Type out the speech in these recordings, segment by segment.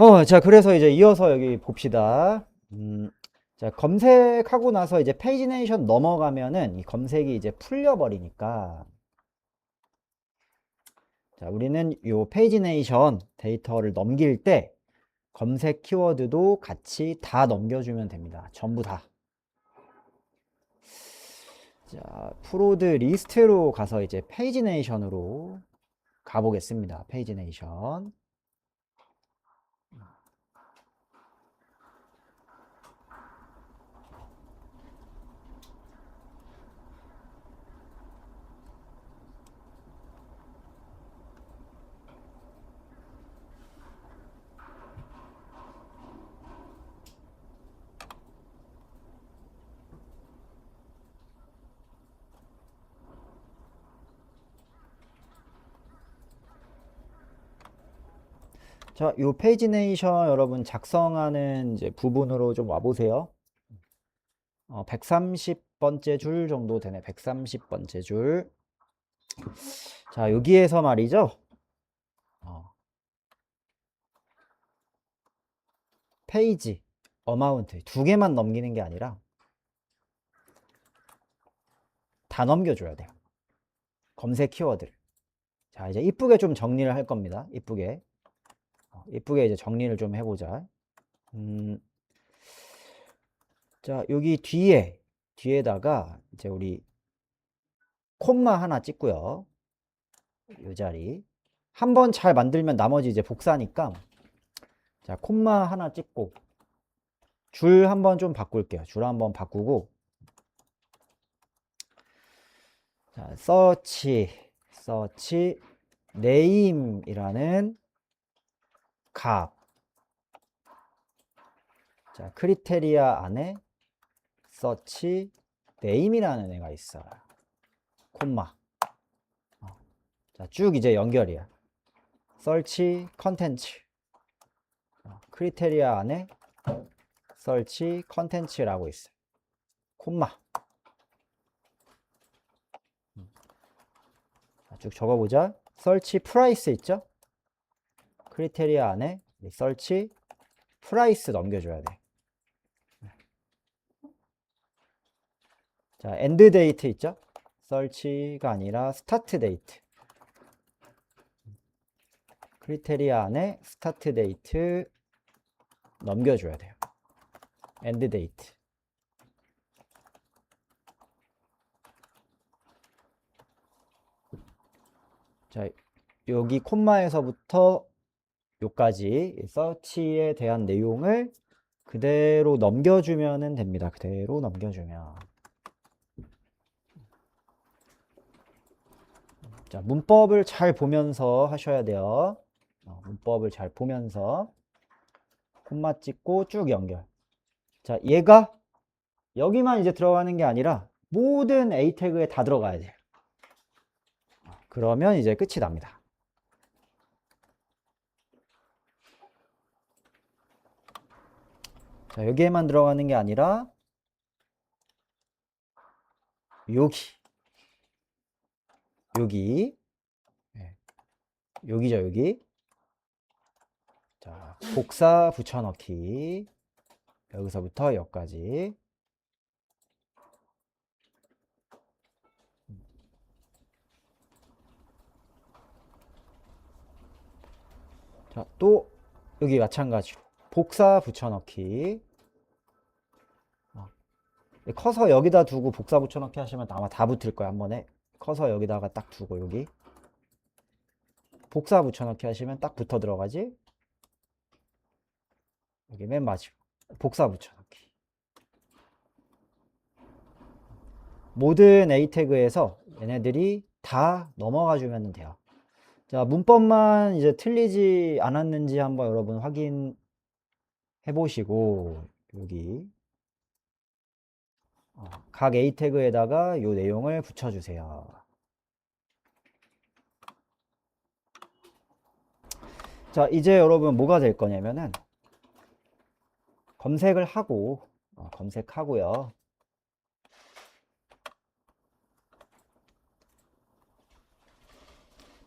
어, 자, 그래서 이제 이어서 여기 봅시다. 음, 자, 검색하고 나서 이제 페이지네이션 넘어가면은 이 검색이 이제 풀려버리니까. 자, 우리는 요 페이지네이션 데이터를 넘길 때 검색 키워드도 같이 다 넘겨주면 됩니다. 전부 다. 자, 프로드 리스트로 가서 이제 페이지네이션으로 가보겠습니다. 페이지네이션. 자, 요 페이지네이션 여러분 작성하는 이제 부분으로 좀 와보세요. 어, 130번째 줄 정도 되네. 130번째 줄. 자, 여기에서 말이죠. 어, 페이지, 어마운트 두 개만 넘기는 게 아니라 다 넘겨줘야 돼요. 검색 키워드를. 자, 이제 이쁘게 좀 정리를 할 겁니다. 이쁘게. 어, 이쁘게 이제 정리를 좀 해보자. 음, 자, 여기 뒤에, 뒤에다가 이제 우리 콤마 하나 찍고요. 이 자리. 한 번 잘 만들면 나머지 이제 복사니까. 자, 콤마 하나 찍고. 줄 한 번 좀 바꿀게요. 줄 한 번 바꾸고. 자, 서치, 서치, 네임이라는 값. 자, 크리테리아 안에 서치 네임이라는 애가 있어요. 콤마. 어. 자, 쭉 이제 연결이야. 설치 컨텐츠. 어, 크리테리아 안에 설치 컨텐츠라고 있어요. 콤마. 음. 자, 쭉 적어보자. 설치 프라이스 있죠? 크리테리아 안에 이 설치 프라이스 넘겨줘야 돼. 자, 엔드 데이트 있죠? 설치가 아니라 스타트 데이트. 크리테리아 안에 스타트 데이트 넘겨줘야 돼요. 엔드 데이트. 자, 여기 콤마에서부터 요까지 서치에 대한 내용을 그대로 넘겨주면 됩니다. 그대로 넘겨주면. 자, 문법을 잘 보면서 하셔야 돼요. 어, 문법을 잘 보면서 콤마 찍고 쭉 연결. 자, 얘가 여기만 이제 들어가는 게 아니라 모든 A 태그에 다 들어가야 돼요. 그러면 이제 끝이 납니다. 자, 여기에만 들어가는 게 아니라 여기 여기. 네. 여기죠 여기. 자 복사 붙여넣기. 여기서부터 여기까지. 자 또 여기 마찬가지로 복사 붙여넣기. 어. 커서 여기다 두고 복사 붙여넣기 하시면 아마 다 붙을 거야 한 번에. 커서 여기다가 딱 두고 여기. 복사 붙여넣기 하시면 딱 붙어 들어가지. 여기 맨 마지막 복사 붙여넣기. 모든 A 태그에서 얘네들이 다 넘어가 주면 돼요. 자 문법만 이제 틀리지 않았는지 한번 여러분 확인 해 보시고 여기 어, 각 A 태그에다가 이 내용을 붙여주세요. 자, 이제 여러분 뭐가 될 거냐면은 검색을 하고 어, 검색하고요.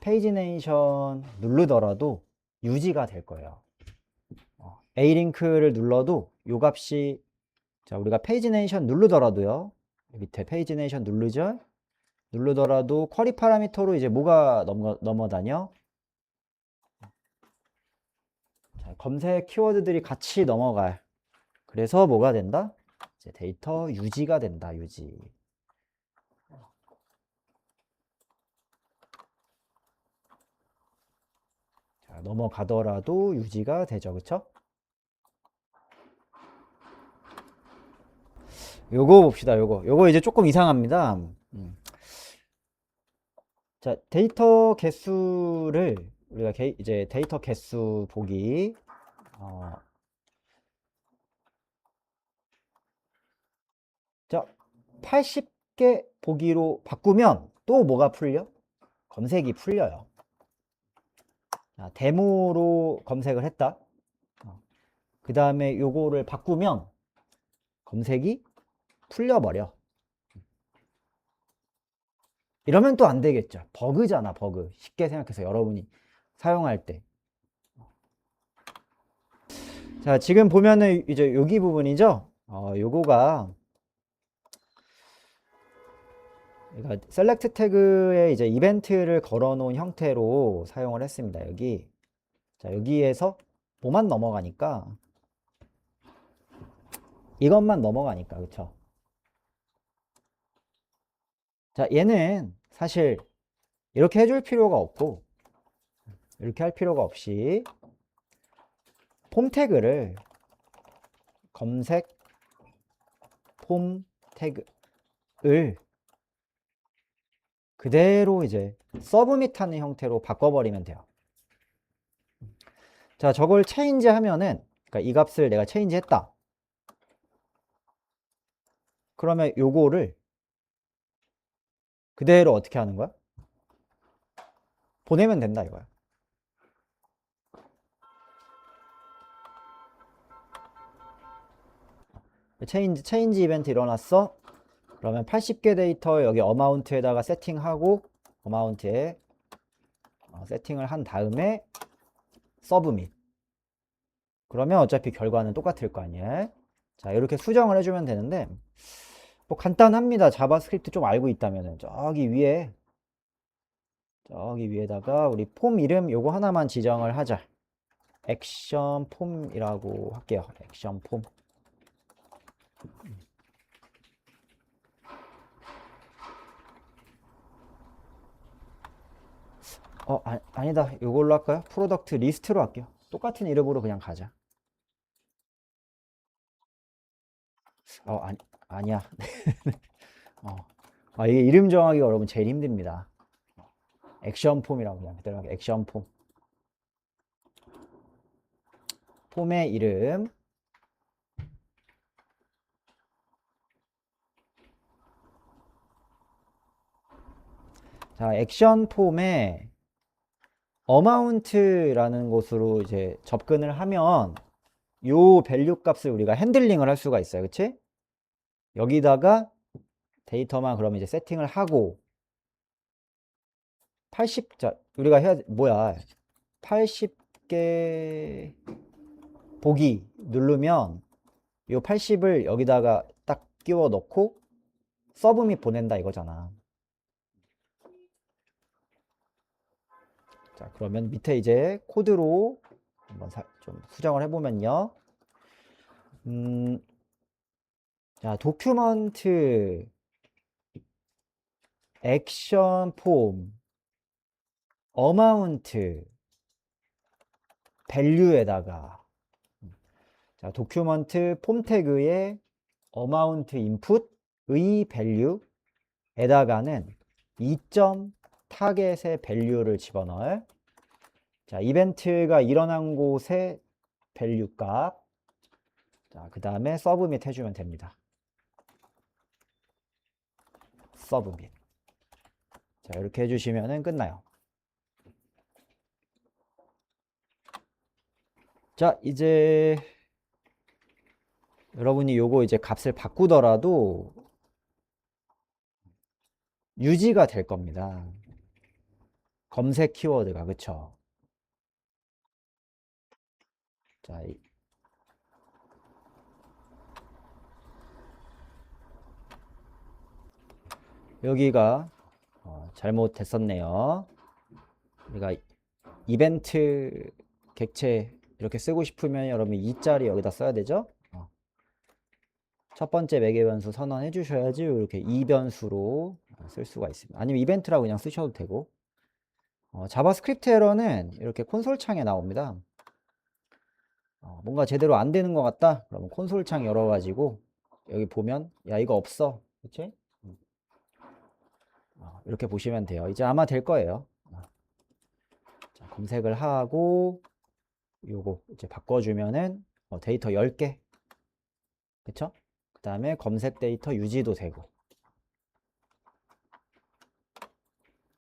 페이지네이션 누르더라도 유지가 될 거예요. 어, A 링크를 눌러도 요 값이 자 우리가 페이지네이션 누르더라도요. 밑에 페이지네이션 누르죠. 누르더라도 쿼리 파라미터로 이제 뭐가 넘어, 넘어다녀? 자, 검색 키워드들이 같이 넘어갈. 그래서 뭐가 된다? 이제 데이터 유지가 된다 유지. 자, 넘어가더라도 유지가 되죠. 그쵸 요거 봅시다 요거. 요거 이제 조금 이상합니다. 음. 자 데이터 개수를 우리가 게- 이제 데이터 개수 보기 어, 자 80개 보기로 바꾸면 또 뭐가 풀려? 검색이 풀려요. 자, 데모로 검색을 했다. 그 다음에 요거를 바꾸면 검색이 풀려버려. 이러면 또 안 되겠죠. 버그잖아, 버그. 쉽게 생각해서 여러분이 사용할 때. 자, 지금 보면은 이제 여기 부분이죠. 어, 요거가 셀렉트 태그에 이제 이벤트를 걸어 놓은 형태로 사용을 했습니다. 여기. 자, 여기에서 뭐만 넘어가니까 이것만 넘어가니까 그쵸? 자, 얘는 사실 이렇게 해줄 필요가 없고 이렇게 할 필요가 없이 폼 태그를 검색 폼 태그를 그대로 이제 서브밋 하는 형태로 바꿔버리면 돼요. 자, 저걸 체인지 하면은 그러니까 이 값을 내가 체인지 했다. 그러면 요거를 그대로 어떻게 하는 거야? 보내면 된다 이거야. 체인지 체인지 이벤트 일어났어. 그러면 80개 데이터 여기 어마운트에다가 세팅하고 어마운트에 어, 세팅을 한 다음에 서브밋. 그러면 어차피 결과는 똑같을 거 아니에요. 자, 이렇게 수정을 해주면 되는데 뭐 간단합니다. 자바스크립트 좀 알고 있다면은 저기 위에 저기 위에다가 우리 폼 이름 요거 하나만 지정을 하자. 액션 폼이라고 할게요. 액션 폼. 어, 아, 아니다. 요걸로 할까요? 프로덕트 리스트로 할게요. 똑같은 이름으로 그냥 가자. 어, 아니, 아니야. 어. 아, 이게 이름 정하기가 여러분 제일 힘듭니다. 액션 폼이라고 그냥 그대로 액션 폼. 폼의 이름. 자, 액션 폼에 어마운트라는 곳으로 이제 접근을 하면 요 밸류 값을 우리가 핸들링을 할 수가 있어요. 그치? 여기다가 데이터만 그러면 이제 세팅을 하고 80, 자, 우리가 해야, 뭐야. 80개 보기 누르면 요 80을 여기다가 딱 끼워 넣고 서브밋 보낸다 이거잖아. 자, 그러면 밑에 이제 코드로 한번 사- 좀 수정을 해보면요. 음, 자, 도큐먼트 액션 폼 어마운트 밸류에다가. 자, 도큐먼트 폼 태그에 어마운트 인풋의 밸류에다가는 2점 타겟의 밸류를 집어넣을 자, 이벤트가 일어난 곳의 밸류 값. 자, 그 다음에 서브밋 해주면 됩니다. 서브밋. 자, 이렇게 해주시면 끝나요. 자, 이제 여러분이 요거 이제 값을 바꾸더라도 유지가 될 겁니다. 검색 키워드가, 그쵸? 자, 여기가 어, 잘못됐었네요. 우리가 이벤트 객체 이렇게 쓰고 싶으면 여러분 이 자리 여기다 써야 되죠? 어. 첫 번째 매개 변수 선언해 주셔야지 이렇게 이 변수로 쓸 수가 있습니다. 아니면 이벤트라고 그냥 쓰셔도 되고 어, 자바스크립트 에러는 이렇게 콘솔 창에 나옵니다. 어, 뭔가 제대로 안 되는 것 같다? 그러면 콘솔 창 열어가지고 여기 보면 야 이거 없어? 음. 어, 이렇게 보시면 돼요. 이제 아마 될 거예요. 어. 자, 검색을 하고 요거 이제 바꿔주면은 어, 데이터 10개 그쵸? 그 다음에 검색 데이터 유지도 되고